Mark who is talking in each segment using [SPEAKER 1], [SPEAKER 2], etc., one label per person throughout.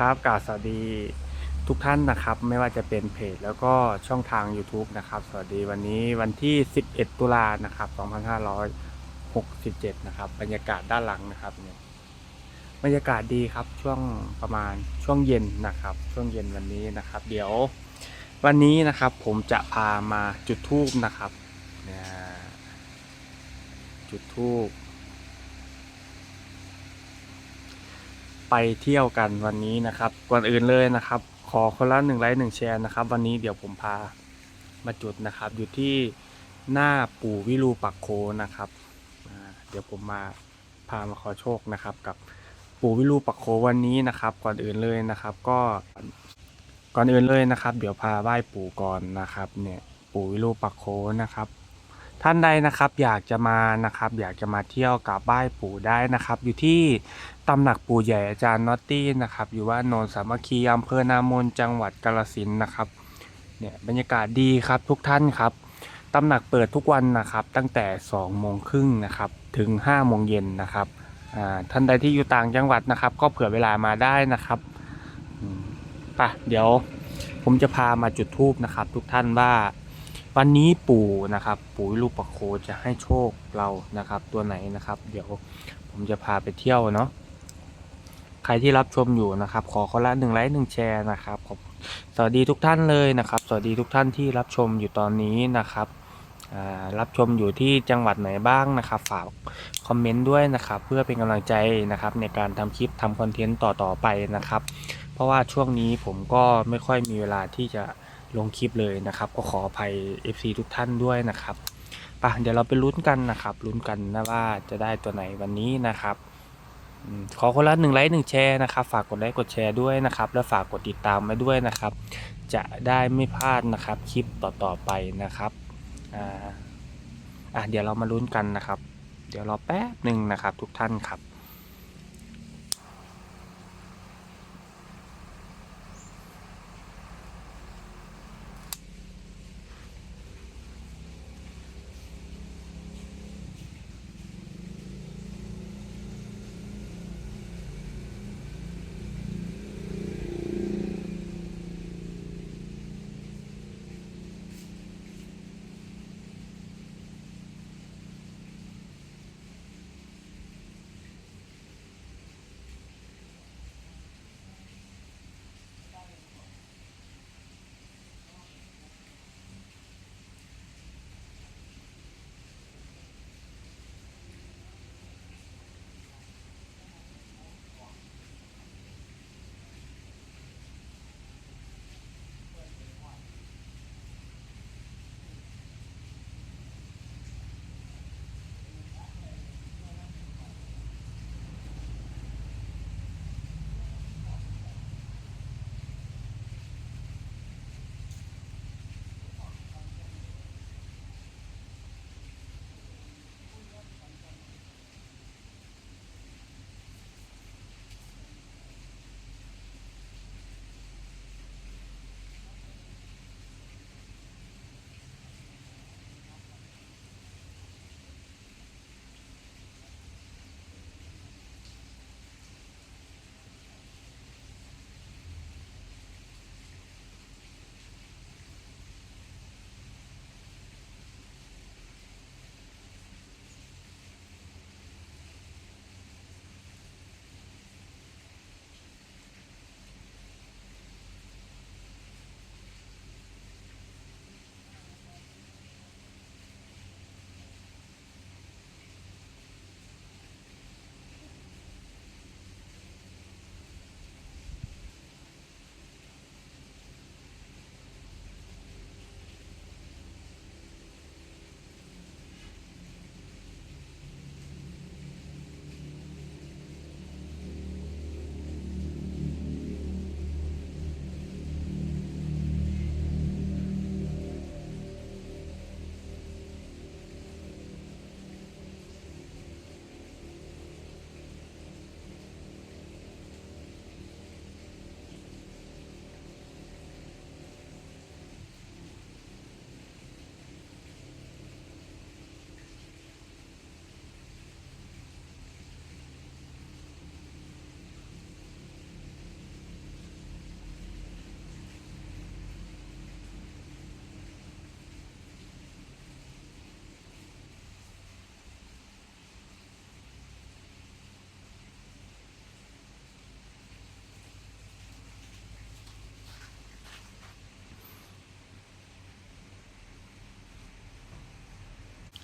[SPEAKER 1] ครับกราบสวัสดีทุกท่านนะครับ ไม่ว่าจะเป็นเพจแล้วก็ช่องทาง YouTube นะครับ สวัสดีวันนี้วันที่ 11 ตุลานะครับ 2567 นะครับ บรรยากาศด้านหลังนะครับเนี่ยบรรยากาศดีครับช่วงประมาณช่วงเย็นนะครับ ช่วงเย็นวันนี้นะครับ เดี๋ยววันนี้นะครับผมจะพามาจุดทูบนะครับเนี่ยจุดทูบ ไปเที่ยวกันวันนี้นะครับ ก่อนอื่นเลยนะครับ ขอคนละหนึ่งไลค์หนึ่งแชร์นะครับ วันนี้เดี๋ยวผมพามาจุดนะครับ อยู่ที่หน้าปู่วิรูปักโคนะครับ เดี๋ยวผมมาพามาขอโชคนะครับกับปู่วิรูปักโควันนี้นะครับ ก่อนอื่นเลยนะครับ ก็ก่อนอื่นเลยนะครับ เดี๋ยวพาไหว้ปู่ก่อนนะครับ เนี่ยปู่วิรูปักโคนะครับ ท่านใดนะครับอยากจะมานะครับ อยากจะมาเที่ยวกับบ้ายปู่ได้นะครับ อยู่ที่ตำหนักปู่ใหญ่อาจารย์น็อตตี้นะครับ อยู่ว่าโนนสามัคคีอำเภอนามนจังหวัดกาฬสินนะครับเนี่ยบรรยากาศดีครับทุกท่านครับตำหนักเปิดทุกวันนะครับ ตั้งแต่2โมงครึ่งนะครับถึง5โมงเย็นนะครับท่านใดที่อยู่ต่างจังหวัดนะครับ ก็เผื่อเวลามาได้นะครับอืมไปเดี๋ยวผมจะพามาจุดทูบนะครับ ทุกท่านว่า วันนี้ปู่นะครับ ปู่วิรูปักโคจะให้โชคเรานะครับ ตัวไหนนะครับ เดี๋ยวผมจะพาไปเที่ยวเนาะใครที่รับชมอยู่นะครับ ขอคนละหนึ่งไลค์หนึ่งแชร์นะครับขอบสวัสดีทุกท่านเลยนะครับ สวัสดีทุกท่านที่รับชมอยู่ตอนนี้นะครับรับชมอยู่ที่จังหวัดไหนบ้างนะครับ ฝากคอมเมนต์ด้วยนะครับ เพื่อเป็นกำลังใจนะครับ ในการทำคลิปทำคอนเทนต์ต่อๆไปนะครับ เพราะว่าช่วงนี้ผมก็ไม่ค่อยมีเวลาที่จะ ลงคลิปเลยนะครับ ก็ขออภัย FC ทุกท่านด้วยนะครับไปะเดี๋ยวเราไปลุ้นกันนะครับลุ้นกันนะว่าจะได้ตัวไหนวันนี้นะครับขอคนละหนึ่งไลค์หนึ่งแชร์นะครับฝากกดไลค์กดแชร์ด้วยนะครับ และฝากกดติดตามไว้ด้วยนะครับ จะได้ไม่พลาดนะครับคลิปต่อๆไปนะครับอ่าเดี๋ยวเรามาลุ้นกันนะครับ เดี๋ยวรอแป๊บหนึ่งนะครับทุกท่านครับ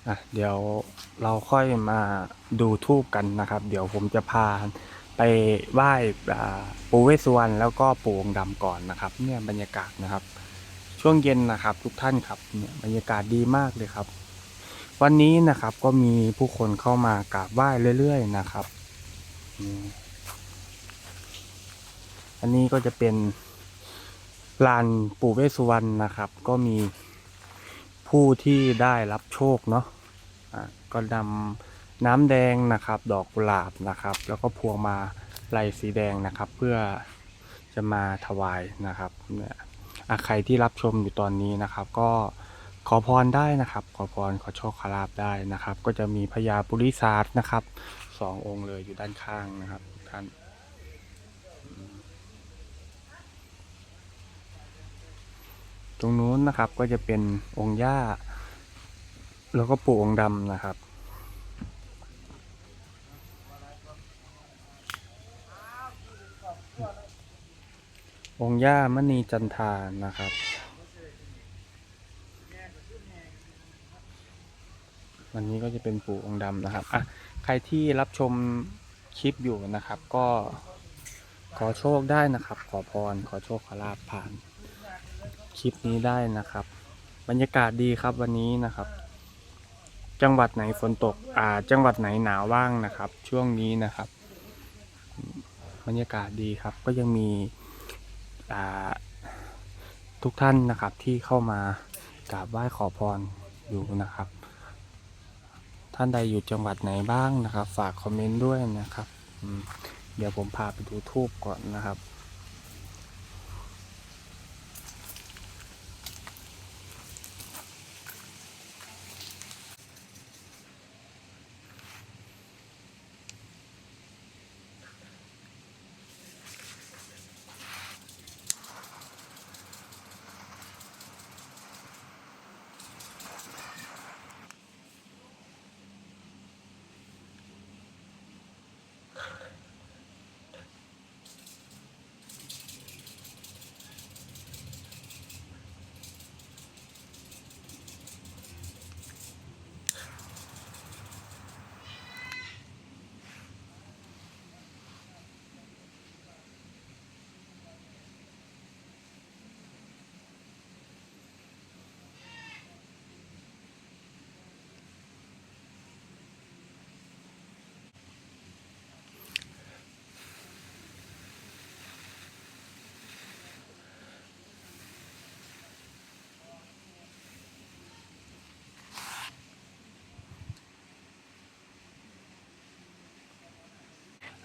[SPEAKER 1] อะเดี๋ยวเราค่อยมาดูทูบกันนะครับ เดี๋ยวผมจะพาไปไหว้ปู่เวสสุวรรณแล้วก็ปู่องค์ดำก่อนนะครับ เนี่ยบรรยากาศนะครับ ช่วงเย็นนะครับ ทุกท่านครับเนี่ยบรรยากาศดีมากเลยครับ วันนี้นะครับก็มีผู้คนเข้ามากราบไหว้เรื่อย ๆ นะครับ อันนี้ก็จะเป็นลานปู่เวสสุวรรณนะครับ ก็มี ผู้ที่ได้รับโชคเนาะะก็นำน้ำแดงนะครับ ดอกกุหลาบนะครับ แล้วก็พวงมาลัยสีแดงนะครับ เพื่อจะมาถวายนะครับเนี่ยใครที่รับชมอยู่ตอนนี้นะครับ ก็ขอพรได้นะครับ ขอพรขอโชคขอลาบได้นะครับ ก็จะมีพญาปุริศาสตร์นะครับสององค์เลยอยู่ด้านข้างนะครับท่าน ตรงนู้นนะครับก็จะเป็นองค์ย่า แล้วก็ปู่องค์ดำนะครับ องค์ย่ามณีจันทานะครับ วันนี้ก็จะเป็นปู่องค์ดำนะครับอะใครที่รับชมคลิปอยู่นะครับ ก็ขอโชคได้นะครับ ขอพร ขอโชคขอลาบผ่าน คลิปนี้ได้นะครับ บรรยากาศดีครับวันนี้นะครับ จังหวัดไหนฝนตก อ่า จังหวัดไหนหนาวว่างนะครับ ช่วงนี้นะครับ บรรยากาศดีครับ ก็ยังมีอ่าทุกท่านนะครับที่เข้ามากราบไหว้ขอพรอยู่นะครับ ท่านใดอยู่จังหวัดไหนบ้างนะครับ ฝากคอมเมนต์ด้วยนะครับ เดี๋ยวผมพาไปดูทูบก่อนนะครับ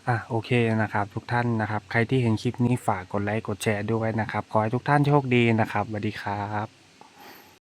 [SPEAKER 1] อะโอเคนะครับทุกท่านนะครับ ใครที่เห็นคลิปนี้ฝากกดไลค์กดแชร์ด้วยนะครับ ขอให้ทุกท่านโชคดีนะครับสวัสดีครับ